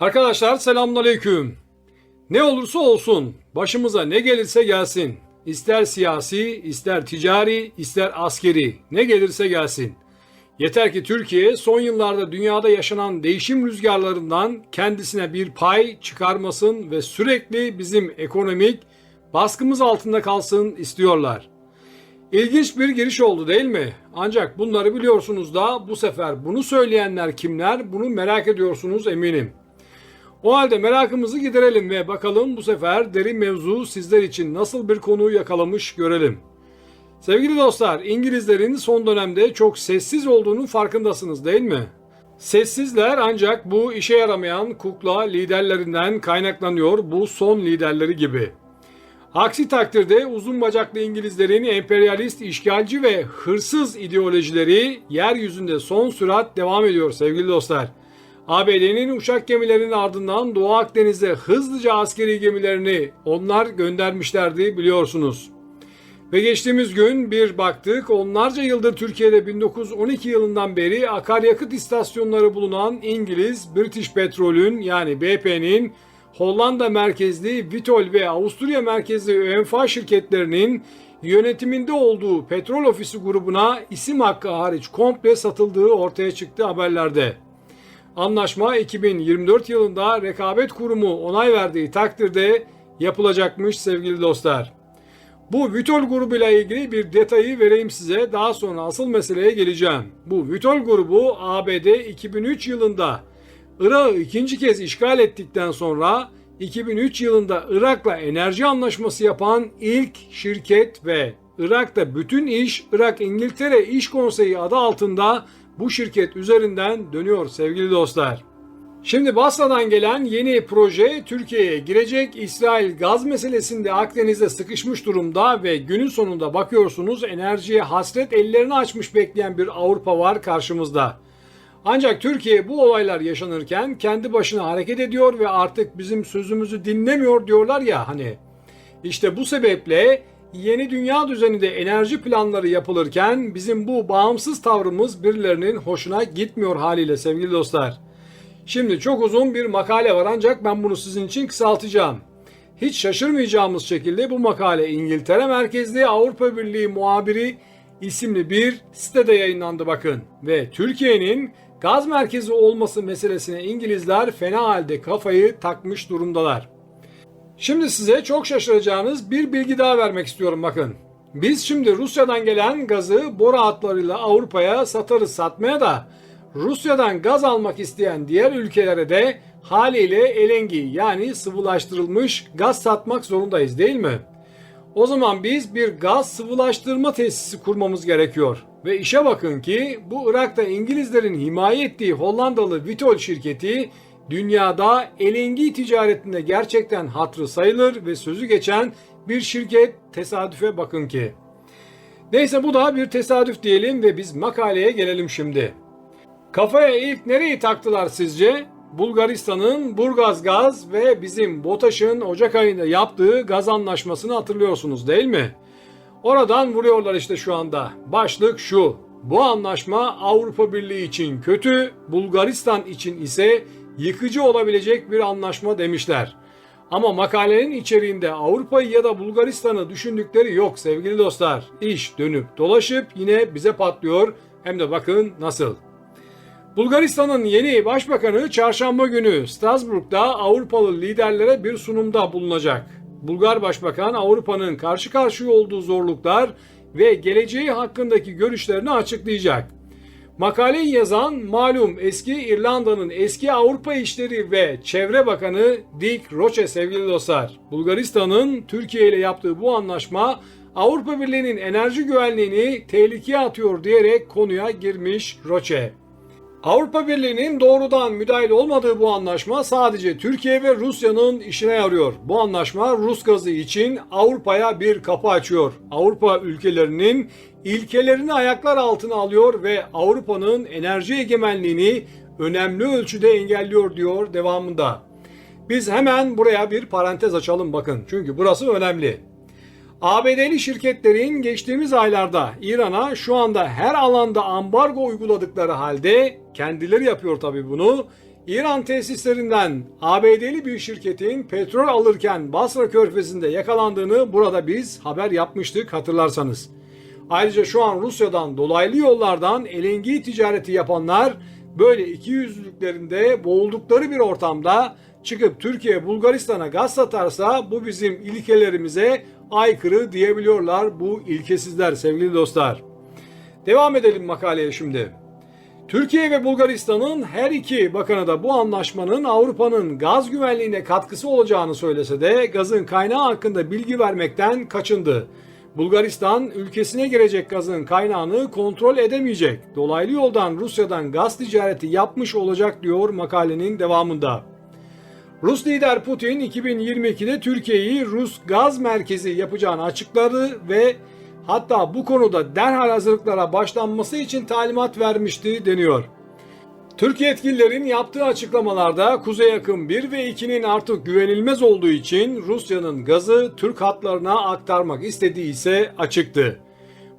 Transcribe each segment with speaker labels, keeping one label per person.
Speaker 1: Arkadaşlar selamünaleyküm. Ne olursa olsun, başımıza ne gelirse gelsin. İster siyasi, ister ticari, ister askeri, ne gelirse gelsin. Yeter ki Türkiye son yıllarda dünyada yaşanan değişim rüzgarlarından kendisine bir pay çıkarmasın ve sürekli bizim ekonomik baskımız altında kalsın istiyorlar. İlginç bir giriş oldu değil mi? Ancak bunları biliyorsunuz da bu sefer bunu söyleyenler kimler bunu merak ediyorsunuz eminim. O halde merakımızı giderelim ve bakalım bu sefer derin mevzu sizler için nasıl bir konu yakalamış görelim. Sevgili dostlar, İngilizlerin son dönemde çok sessiz olduğunun farkındasınız değil mi? Sessizler ancak bu işe yaramayan kukla liderlerinden kaynaklanıyor bu son liderleri gibi. Aksi takdirde uzun bacaklı İngilizlerin emperyalist, işgalci ve hırsız ideolojileri yeryüzünde son sürat devam ediyor sevgili dostlar. ABD'nin uçak gemilerinin ardından Doğu Akdeniz'e hızlıca askeri gemilerini onlar göndermişlerdi biliyorsunuz. Ve geçtiğimiz gün bir baktık onlarca yıldır Türkiye'de 1912 yılından beri akaryakıt istasyonları bulunan İngiliz British Petrol'ün yani BP'nin Hollanda merkezli Vitol ve Avusturya merkezli ÖMFA şirketlerinin yönetiminde olduğu petrol ofisi grubuna isim hakkı hariç komple satıldığı ortaya çıktı haberlerde. Anlaşma 2024 yılında rekabet kurumu onay verdiği takdirde yapılacakmış sevgili dostlar. Bu Vitol grubuyla ilgili bir detayı vereyim size. Daha sonra asıl meseleye geleceğim. Bu Vitol grubu ABD 2003 yılında Irak'ı ikinci kez işgal ettikten sonra 2003 yılında Irak'la enerji anlaşması yapan ilk şirket ve Irak'ta bütün iş Irak İngiltere İş Konseyi adı altında bu şirket üzerinden dönüyor sevgili dostlar. Şimdi Basra'dan gelen yeni proje Türkiye'ye girecek. İsrail gaz meselesinde Akdeniz'de sıkışmış durumda ve günün sonunda bakıyorsunuz enerjiye hasret ellerini açmış bekleyen bir Avrupa var karşımızda. Ancak Türkiye bu olaylar yaşanırken kendi başına hareket ediyor ve artık bizim sözümüzü dinlemiyor diyorlar ya hani. İşte bu sebeple yeni dünya düzeninde enerji planları yapılırken bizim bu bağımsız tavrımız birilerinin hoşuna gitmiyor haliyle sevgili dostlar. Şimdi çok uzun bir makale var ancak ben bunu sizin için kısaltacağım. Hiç şaşırmayacağımız şekilde bu makale İngiltere merkezli Avrupa Birliği muhabiri isimli bir sitede yayınlandı bakın. Ve Türkiye'nin gaz merkezi olması meselesine İngilizler fena halde kafayı takmış durumdalar. Şimdi size çok şaşıracağınız bir bilgi daha vermek istiyorum bakın. Biz şimdi Rusya'dan gelen gazı boru hatlarıyla Avrupa'ya satarız satmaya da Rusya'dan gaz almak isteyen diğer ülkelere de haliyle LNG yani sıvılaştırılmış gaz satmak zorundayız değil mi? O zaman biz bir gaz sıvılaştırma tesisi kurmamız gerekiyor. Ve işe bakın ki bu Irak'ta İngilizlerin himaye ettiği Hollandalı Vitol şirketi dünyada LNG ticaretinde gerçekten hatrı sayılır ve sözü geçen bir şirket tesadüfe bakın ki. Neyse bu da bir tesadüf diyelim ve biz makaleye gelelim şimdi. Kafaya ilk nereyi taktılar sizce? Bulgaristan'ın Burgaz Gaz ve bizim BOTAŞ'ın Ocak ayında yaptığı gaz anlaşmasını hatırlıyorsunuz değil mi? Oradan vuruyorlar işte şu anda. Başlık şu. Bu anlaşma Avrupa Birliği için kötü, Bulgaristan için ise yıkıcı olabilecek bir anlaşma demişler. Ama makalenin içeriğinde Avrupa'yı ya da Bulgaristan'ı düşündükleri yok sevgili dostlar. İş dönüp dolaşıp yine bize patlıyor. Hem de bakın nasıl. Bulgaristan'ın yeni başbakanı çarşamba günü Strasbourg'da Avrupalı liderlere bir sunumda bulunacak. Bulgar Başbakan Avrupa'nın karşı karşıya olduğu zorluklar ve geleceği hakkındaki görüşlerini açıklayacak. Makaleyi yazan malum eski İrlanda'nın eski Avrupa İşleri ve Çevre Bakanı Dick Roche sevgili dostlar. Bulgaristan'ın Türkiye ile yaptığı bu anlaşma Avrupa Birliği'nin enerji güvenliğini tehlikeye atıyor diyerek konuya girmiş Roche. Avrupa Birliği'nin doğrudan müdahil olmadığı bu anlaşma sadece Türkiye ve Rusya'nın işine yarıyor. Bu anlaşma Rus gazı için Avrupa'ya bir kapı açıyor. Avrupa ülkelerinin ilkelerini ayaklar altına alıyor ve Avrupa'nın enerji egemenliğini önemli ölçüde engelliyor diyor devamında. Biz hemen buraya bir parantez açalım bakın. Çünkü burası önemli. ABD'li şirketlerin geçtiğimiz aylarda İran'a şu anda her alanda ambargo uyguladıkları halde kendileri yapıyor tabii bunu. İran tesislerinden ABD'li bir şirketin petrol alırken Basra Körfezi'nde yakalandığını burada biz haber yapmıştık hatırlarsanız. Ayrıca şu an Rusya'dan dolaylı yollardan LNG ticareti yapanlar böyle iki yüzlülüklerinde boğuldukları bir ortamda çıkıp Türkiye Bulgaristan'a gaz satarsa bu bizim ilkelerimize aykırı diyebiliyorlar bu ilkesizler sevgili dostlar. Devam edelim makaleye şimdi. Türkiye ve Bulgaristan'ın her iki bakanı da bu anlaşmanın Avrupa'nın gaz güvenliğine katkısı olacağını söylese de gazın kaynağı hakkında bilgi vermekten kaçındı. Bulgaristan ülkesine girecek gazın kaynağını kontrol edemeyecek. Dolaylı yoldan Rusya'dan gaz ticareti yapmış olacak diyor makalenin devamında. Rus lider Putin 2022'de Türkiye'yi Rus gaz merkezi yapacağını açıkladı ve hatta bu konuda derhal hazırlıklara başlanması için talimat vermişti deniyor. Türkiye yetkililerin yaptığı açıklamalarda Kuzey Akım 1 ve 2'nin artık güvenilmez olduğu için Rusya'nın gazı Türk hatlarına aktarmak istediği ise açıktı.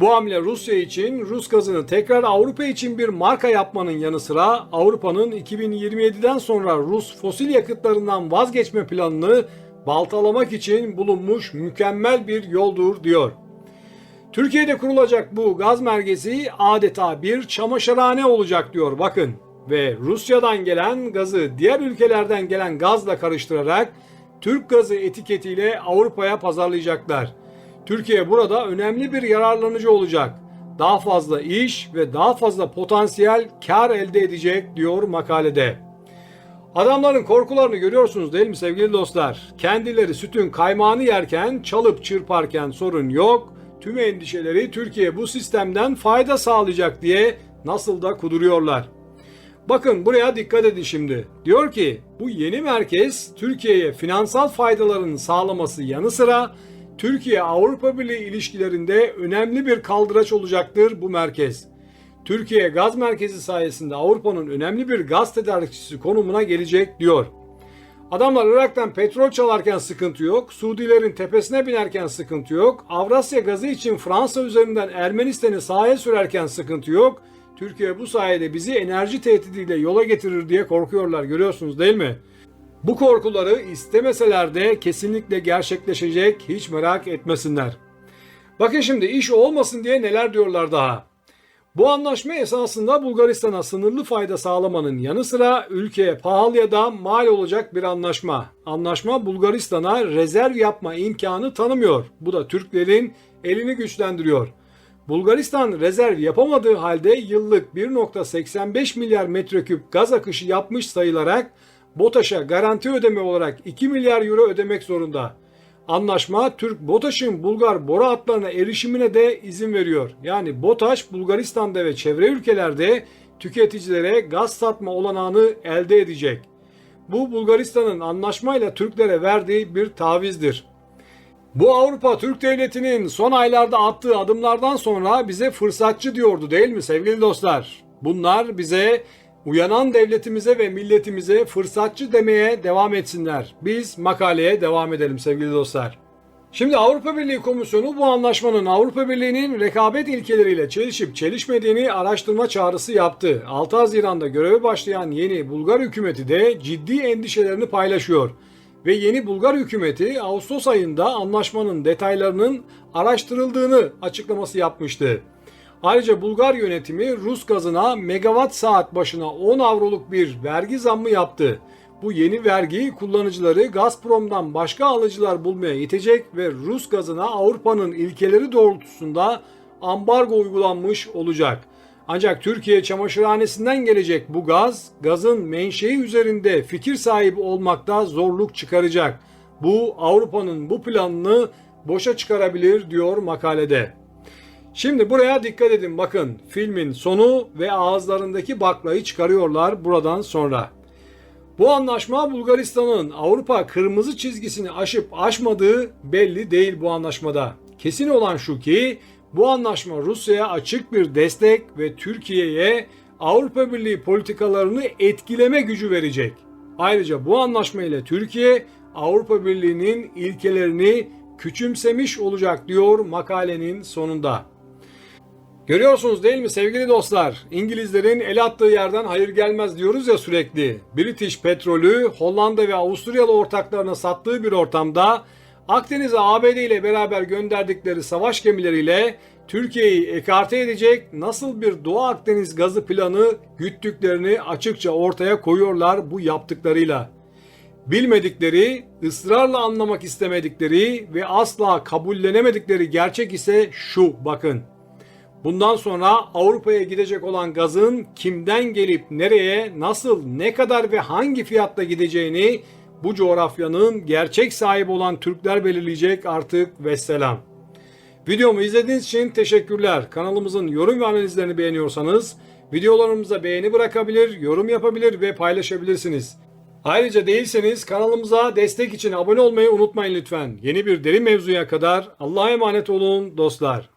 Speaker 1: Bu hamle Rusya için Rus gazını tekrar Avrupa için bir marka yapmanın yanı sıra Avrupa'nın 2027'den sonra Rus fosil yakıtlarından vazgeçme planını baltalamak için bulunmuş mükemmel bir yoldur diyor. Türkiye'de kurulacak bu gaz merkezi adeta bir çamaşırhane olacak diyor bakın. Ve Rusya'dan gelen gazı diğer ülkelerden gelen gazla karıştırarak Türk gazı etiketiyle Avrupa'ya pazarlayacaklar. Türkiye burada önemli bir yararlanıcı olacak. Daha fazla iş ve daha fazla potansiyel kar elde edecek diyor makalede. Adamların korkularını görüyorsunuz değil mi sevgili dostlar? Kendileri sütün kaymağını yerken, çalıp çırparken sorun yok. Tüm endişeleri Türkiye bu sistemden fayda sağlayacak diye nasıl da kuduruyorlar. Bakın buraya dikkat edin şimdi. Diyor ki bu yeni merkez Türkiye'ye finansal faydaların sağlaması yanı sıra Türkiye Avrupa Birliği ilişkilerinde önemli bir kaldıraç olacaktır bu merkez. Türkiye gaz merkezi sayesinde Avrupa'nın önemli bir gaz tedarikçisi konumuna gelecek diyor. Adamlar Irak'tan petrol çalarken sıkıntı yok. Suudilerin tepesine binerken sıkıntı yok. Avrasya gazı için Fransa üzerinden Ermenistan'ı sahaya sürerken sıkıntı yok. Türkiye bu sayede bizi enerji tehdidiyle yola getirir diye korkuyorlar görüyorsunuz değil mi? Bu korkuları istemeseler de kesinlikle gerçekleşecek hiç merak etmesinler. Bakın şimdi iş olmasın diye neler diyorlar daha. Bu anlaşma esasında Bulgaristan'a sınırlı fayda sağlamanın yanı sıra ülkeye pahalıya da mal olacak bir anlaşma. Anlaşma Bulgaristan'a rezerv yapma imkanı tanımıyor. Bu da Türklerin elini güçlendiriyor. Bulgaristan rezerv yapamadığı halde yıllık 1.85 milyar metreküp gaz akışı yapmış sayılarak BOTAŞ'a garanti ödeme olarak 2 milyar euro ödemek zorunda. Anlaşma Türk BOTAŞ'ın Bulgar boru hatlarına erişimine de izin veriyor. Yani BOTAŞ Bulgaristan'da ve çevre ülkelerde tüketicilere gaz satma olanağını elde edecek. Bu Bulgaristan'ın anlaşmayla Türklere verdiği bir tavizdir. Bu Avrupa Türk Devleti'nin son aylarda attığı adımlardan sonra bize fırsatçı diyordu değil mi sevgili dostlar? Bunlar bize uyanan devletimize ve milletimize fırsatçı demeye devam etsinler. Biz makaleye devam edelim sevgili dostlar. Şimdi Avrupa Birliği Komisyonu bu anlaşmanın Avrupa Birliği'nin rekabet ilkeleriyle çelişip çelişmediğini araştırma çağrısı yaptı. 6 Haziran'da göreve başlayan yeni Bulgar hükümeti de ciddi endişelerini paylaşıyor. Ve yeni Bulgar hükümeti Ağustos ayında anlaşmanın detaylarının araştırıldığını açıklaması yapmıştı. Ayrıca Bulgar yönetimi Rus gazına megawatt saat başına 10 avroluk bir vergi zammı yaptı. Bu yeni vergi kullanıcıları Gazprom'dan başka alıcılar bulmaya itecek ve Rus gazına Avrupa'nın ilkeleri doğrultusunda ambargo uygulanmış olacak. Ancak Türkiye çamaşırhanesinden gelecek bu gaz, gazın menşei üzerinde fikir sahibi olmakta zorluk çıkaracak. Bu Avrupa'nın bu planını boşa çıkarabilir diyor makalede. Şimdi buraya dikkat edin bakın filmin sonu ve ağızlarındaki baklayı çıkarıyorlar buradan sonra. Bu anlaşma Bulgaristan'ın Avrupa kırmızı çizgisini aşıp aşmadığı belli değil bu anlaşmada. Kesin olan şu ki bu anlaşma Rusya'ya açık bir destek ve Türkiye'ye Avrupa Birliği politikalarını etkileme gücü verecek. Ayrıca bu anlaşma ile Türkiye Avrupa Birliği'nin ilkelerini küçümsemiş olacak diyor makalenin sonunda. Görüyorsunuz değil mi sevgili dostlar? İngilizlerin el attığı yerden hayır gelmez diyoruz ya sürekli. British petrolü Hollanda ve Avusturyalı ortaklarına sattığı bir ortamda Akdeniz'e ABD ile beraber gönderdikleri savaş gemileriyle Türkiye'yi ekarte edecek nasıl bir Doğu Akdeniz gazı planı güttüklerini açıkça ortaya koyuyorlar bu yaptıklarıyla. Bilmedikleri, ısrarla anlamak istemedikleri ve asla kabullenemedikleri gerçek ise şu bakın. Bundan sonra Avrupa'ya gidecek olan gazın kimden gelip nereye, nasıl, ne kadar ve hangi fiyatta gideceğini bu coğrafyanın gerçek sahibi olan Türkler belirleyecek artık vesselam. Videomu izlediğiniz için teşekkürler. Kanalımızın yorum ve analizlerini beğeniyorsanız videolarımıza beğeni bırakabilir, yorum yapabilir ve paylaşabilirsiniz. Ayrıca değilseniz kanalımıza destek için abone olmayı unutmayın lütfen. Yeni bir derin mevzuya kadar Allah'a emanet olun dostlar.